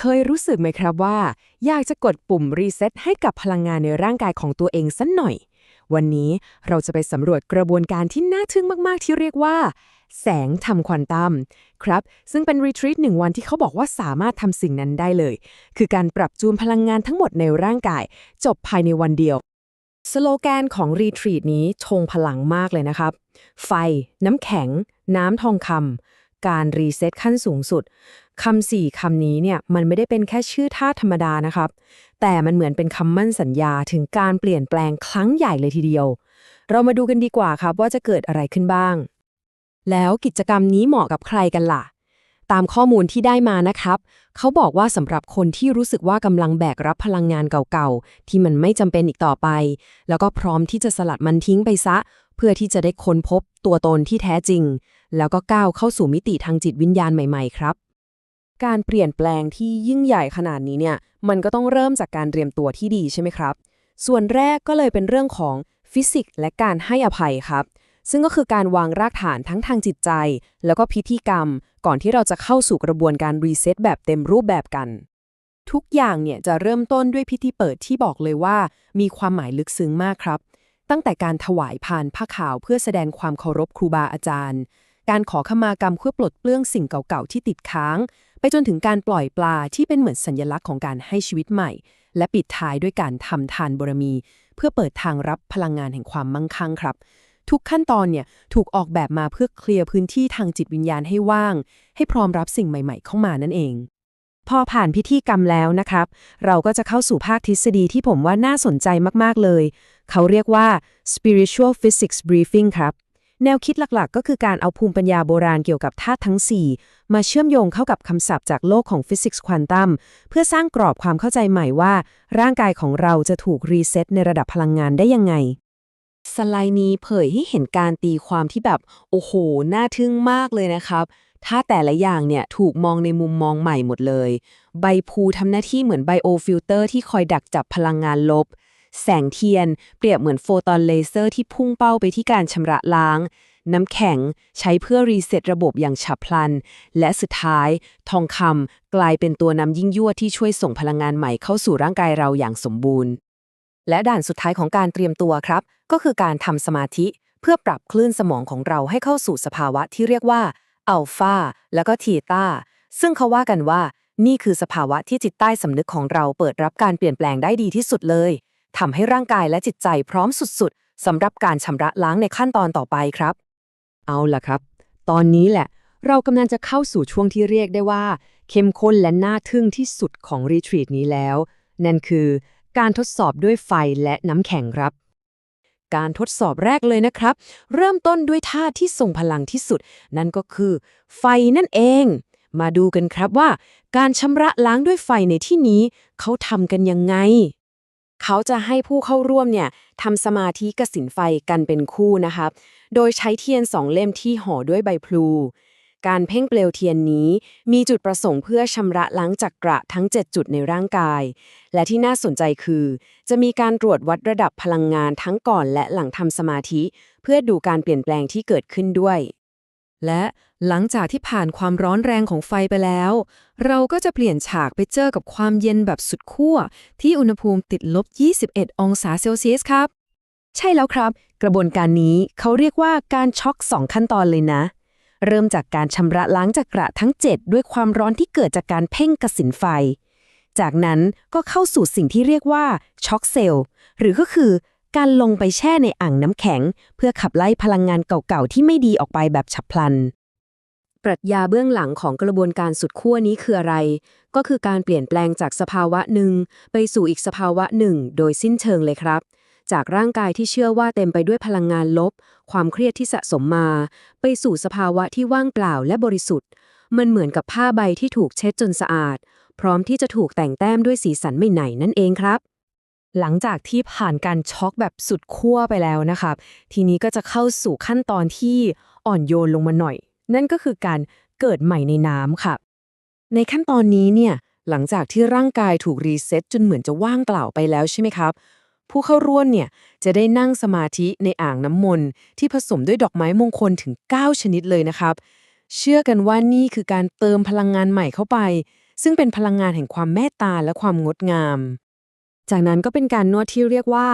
เคยรู้สึกไหมครับว่า อยากจะกดปุ่มรีเซ็ตให้กับพลังงานในร่างกายของตัวเองสักหน่อย วันนี้เราจะไปสำรวจกระบวนการที่น่าทึ่งมาก ๆ ที่เรียกว่า แสงทำควอนตัมครับ ซึ่งเป็นรีทรีตหนึ่งวันที่เขาบอกว่าสามารถทำสิ่งนั้นได้เลย คือการปรับจูนพลังงานทั้งหมดในร่างกาย จบภายในวันเดียวสโลแกนของรีทรีตนี้ชงพลังมากเลยนะครับ ไฟ น้ำแข็ง น้ำทองคำ การรีเซ็ตขั้นสูงสุดคำสี่คำนี้เนี่ยมันไม่ได้เป็นแค่ชื่อท่าธรรมดานะครับ แต่มันเหมือนเป็นคำมั่นสัญญาถึงการเปลี่ยนแปลงครั้งใหญ่เลยทีเดียว เรามาดูกันดีกว่าครับว่าจะเกิดอะไรขึ้นบ้าง แล้วกิจกรรมนี้เหมาะกับใครกันล่ะ ตามข้อมูลที่ได้มานะครับ เขาบอกว่าสำหรับคนที่รู้สึกว่ากำลังแบกรับพลังงานเก่าๆ ที่มันไม่จำเป็นอีกต่อไป แล้วก็พร้อมที่จะสลัดมันทิ้งไปซะ พื่อที่จะได้ค้นพบตัวตนที่แท้จริง แล้วก็ก้าวเข้าสู่มิติทางจิตวิญญาณใหม่ ๆ ครับ การเปลี่ยนแปลงที่ยิ่งใหญ่ขนาดนี้เนี่ย มันก็ต้องเริ่มจากการเตรียมตัวที่ดีใช่ไหมครับ ส่วนแรกก็เลยเป็นเรื่องของฟิสิกส์และการให้อภัยครับ ซึ่งก็คือการวางรากฐานทั้งทางจิตใจ แล้วก็พิธีกรรม ก่อนที่เราจะเข้าสู่กระบวนการรีเซ็ตแบบเต็มรูปแบบกันทุกอย่างเนี่ยจะเริ่มต้นด้วยพิธีเปิดที่บอกเลยว่า มีความหมายลึกซึ้งมากครับ ตั้งแต่การถวายพานผ้าขาวเพื่อแสดงความเคารพครูบาอาจารย์ การขอขมากรรมเพื่อปลดเปลื้องสิ่งเก่าๆที่ติดค้าง ไปจนถึงการปล่อยปลาที่เป็นเหมือนสัญลักษณ์ของการให้ชีวิตใหม่ และปิดท้ายด้วยการทำทานบารมี เพื่อเปิดทางรับพลังงานแห่งความมั่งคั่งครับทุกขั้นตอนเนี่ยถูกออกแบบมาเพื่อเคลียร์พื้นที่ทางจิตวิญญาณให้ว่าง ให้พร้อมรับสิ่งใหม่ ๆ เข้ามานั่นเอง พอผ่านพิธีกรรมแล้วนะครับ เราก็จะเข้าสู่ภาคทฤษฎีที่ผมว่าน่าสนใจมาก ๆ เลย เขาเรียกว่า spiritual physics briefing ครับ แนวคิดหลักๆ ก็คือการเอาภูมิปัญญาโบราณเกี่ยวกับธาตุทั้ง 4 มาเชื่อมโยงเข้ากับคำศัพท์จากโลกของฟิสิกส์ควอนตัมเพื่อสร้างกรอบความเข้าใจใหม่ว่า ร่างกายของเราจะถูกรีเซ็ตในระดับพลังงานได้ยังไงสไลด์นี้เผยให้เห็นการตีความที่แบบ โอ้โห น่าทึ่งมากเลยนะครับ ถ้าแต่ละอย่างเนี่ยถูกมองในมุมมองใหม่หมดเลย ใบพูทำหน้าที่เหมือนไบโอฟิลเตอร์ที่คอยดักจับพลังงานลบ แสงเทียน เปรียบเหมือนโฟตอนเลเซอร์ที่พุ่งเป้าไปที่การชำระล้าง น้ำแข็งใช้เพื่อรีเซ็ตระบบอย่างฉับพลัน และสุดท้าย ทองคำกลายเป็นตัวนำยิ่งยวดที่ช่วยส่งพลังงานใหม่เข้าสู่ร่างกายเราอย่างสมบูรณ์ และด่านสุดท้ายของการเตรียมตัวครับ ก็คือการทำสมาธิ เพื่อปรับคลื่นสมองของเราให้เข้าสู่สภาวะที่เรียกว่า อัลฟาแล้วก็ทีตาซึ่งเขาว่ากันว่า นี่คือสภาวะที่จิตใต้สำนึกของเราเปิดรับการเปลี่ยนแปลงได้ดีที่สุดเลยทำให้ร่างกายและจิตใจพร้อมสุดๆสำหรับการชำระล้างในขั้นตอนต่อไปครับ เอาล่ะครับ ตอนนี้แหละ เรากำลังจะเข้าสู่ช่วงที่เรียกได้ว่า เข้มข้นและน่าทึ่งที่สุดของรีทรีตนี้แล้ว นั่นคือการทดสอบด้วยไฟและน้ำแข็งครับ การทดสอบแรกเลยนะครับ เริ่มต้นด้วยท่าที่ทรงพลังที่สุด นั่นก็คือ ไฟนั่นเอง มาดูกันครับว่า การชำระล้างด้วยไฟในที่นี้เขาทำกันยังไง เขาจะให้ผู้เข้าร่วมเนี่ยทำสมาธิกสินไฟกันเป็นคู่นะครับ โดยใช้เทียนสองเล่มที่ห่อด้วยใบพลู การเพ่งเปลวเทียนนี้ มีจุดประสงค์เพื่อชำระล้างจักระทั้ง 7 จุดในร่างกาย และที่น่าสนใจคือ จะมีการตรวจวัดระดับพลังงานทั้งก่อนและหลังทำสมาธิ เพื่อดูการเปลี่ยนแปลงที่เกิดขึ้นด้วย และหลังจากที่ผ่านความร้อนแรงของไฟไปแล้ว เราก็จะเปลี่ยนฉากไปเจอกับความเย็นแบบสุดขั้วที่อุณหภูมิติดลบ 21 องศาเซลเซียสครับ ใช่แล้วครับ กระบวนการนี้เขาเรียกว่าการช็อก 2 ขั้นตอนเลยนะ เริ่มจากการชำระล้างจักระทั้ง 7 ด้วยความร้อนที่เกิดจากการเพ่งกสินไฟ จากนั้นก็เข้าสู่สิ่งที่เรียกว่าช็อกเซลล์หรือก็คือการลงไปแช่ในอ่างน้ำแข็ง เพื่อขับไล่พลังงานเก่าๆ ที่ไม่ดีออกไปแบบฉับพลัน ปรัชญาเบื้องหลังของกระบวนการสุดขั้วนี้คืออะไร ก็คือการเปลี่ยนแปลงจากสภาวะหนึ่ง ไปสู่อีกสภาวะหนึ่ง โดยสิ้นเชิงเลยครับ จากร่างกายที่เชื่อว่าเต็มไปด้วยพลังงานลบ ความเครียดที่สะสมมา ไปสู่สภาวะที่ว่างเปล่าและบริสุทธิ์ มันเหมือนกับผ้าใบที่ถูกเช็ดจนสะอาด พร้อมที่จะถูกแต่งแต้มด้วยสีสันใหม่ๆนั่นเองครับ หลังจากที่ผ่านการช็อกแบบสุดขั้วไปแล้วนะครับ ทีนี้ก็จะเข้าสู่ขั้นตอนที่อ่อนโยนลงมาหน่อย นั่นก็คือการเกิดใหม่ในน้ำค่ะ ในขั้นตอนนี้เนี่ยหลังจากที่ร่างกายถูกรีเซ็ตจนเหมือนจะว่างเปล่าไปแล้วใช่ไหมครับ ผู้เข้าร่วมเนี่ยจะได้นั่งสมาธิในอ่างน้ำมนต์ที่ผสมด้วยดอกไม้มงคลถึง 9 ชนิดเลยนะครับ เชื่อกันว่านี่คือการเติมพลังงานใหม่เข้าไป ซึ่งเป็นพลังงานแห่งความเมตตาและความงดงาม จากนั้นก็เป็นการนวดที่เรียกว่า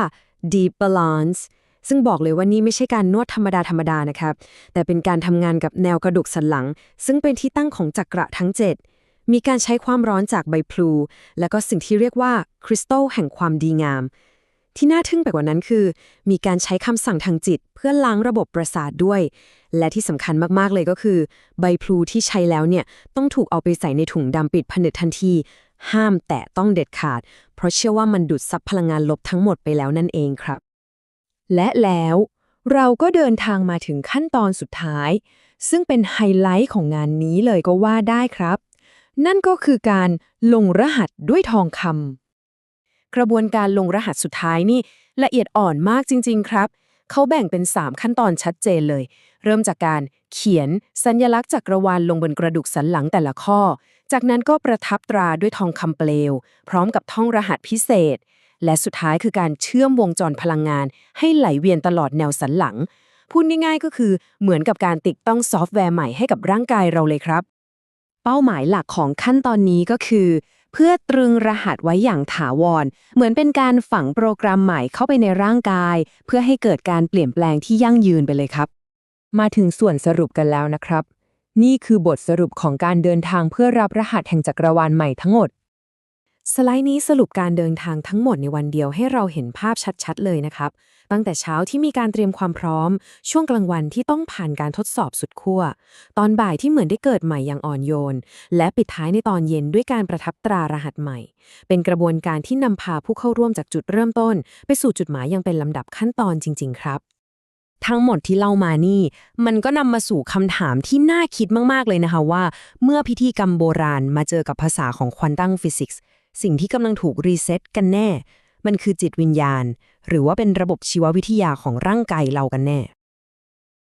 deep balance ซึ่งบอกเลยว่านี่ไม่ใช่การนวดธรรมดาธรรมดานะครับ แต่เป็นการทำงานกับแนวกระดูกสันหลัง ซึ่งเป็นที่ตั้งของจักระทั้ง 7 มีการใช้ความร้อนจากใบพลู และก็สิ่งที่เรียกว่าคริสตัลแห่งความดีงาม ที่น่าทึ่งไปกว่านั้นคือ มีการใช้คำสั่งทางจิต เพื่อล้างระบบประสาทด้วย และที่สำคัญมากๆเลยก็คือ ใบพลูที่ใช้แล้วเนี่ยต้องถูกเอาไปใส่ในถุงดำปิดผนึกทันที ห้ามแตะต้องเด็ดขาด เพราะเชื่อว่ามันดูดซับพลังงานลบทั้งหมดไปแล้วนั่นเองครับ และแล้วเราก็เดินทางมาถึงขั้นตอนสุดท้าย ซึ่งเป็นไฮไลท์ของงานนี้เลยก็ว่าได้ครับ นั่นก็คือการลงรหัสด้วยทองคำ กระบวนการลงรหัสสุดท้ายนี่ละเอียดอ่อนมากจริง ๆ ครับ เขาแบ่งเป็น 3 ขั้นตอนชัดเจนเลย เริ่มจากการเขียนสัญลักษณ์จักรวาลลงบนกระดูกสันหลังแต่ละข้อ จากนั้นก็ประทับตราด้วยทองคำเปลว พร้อมกับท่องรหัสพิเศษ และสุดท้ายคือการเชื่อมวงจรพลังงาน ให้ไหลเวียนตลอดแนวสันหลัง พูดง่ายๆ ก็คือเหมือนกับการติดต้องซอฟต์แวร์ใหม่ให้กับร่างกายเราเลยครับ เป้าหมายหลักของขั้นตอนนี้ก็คือ เพื่อตรึงรหัสไว้อย่างถาวร เหมือนเป็นการฝังโปรแกรมใหม่เข้าไปในร่างกาย เพื่อให้เกิดการเปลี่ยนแปลงที่ยั่งยืนไปเลยครับ มาถึงส่วนสรุปกันแล้วนะครับ นี่คือบทสรุปของการเดินทางเพื่อรับรหัสแห่งจักรวาลใหม่ทั้งหมด สไลด์นี้สรุปการเดินทางทั้งหมดในวันเดียวให้เราเห็นภาพชัดๆ เลยนะครับ ตั้งแต่เช้าที่มีการเตรียมความพร้อม ช่วงกลางวันที่ต้องผ่านการทดสอบสุดขั้ว ตอนบ่ายที่เหมือนได้เกิดใหม่อย่างอ่อนโยน และปิดท้ายในตอนเย็นด้วยการประทับตรารหัสใหม่ เป็นกระบวนการที่นำพาผู้เข้าร่วมจากจุดเริ่มต้น ไปสู่จุดหมายย่างเป็นลำดับขั้นตอนจริง ๆ ครับทั้งหมดที่เล่ามานี่ มันก็นำมาสู่คำถามที่น่าคิดมาก ๆ เลยนะคะว่า เมื่อพิธีกรรมโบราณมาเจอกับภาษาของควอนตัมฟิสิกส์ สิ่งที่กำลังถูกรีเซ็ตกันแน่ มันคือจิตวิญญาณ หรือว่าเป็นระบบชีววิทยาของร่างกายเรากันแน่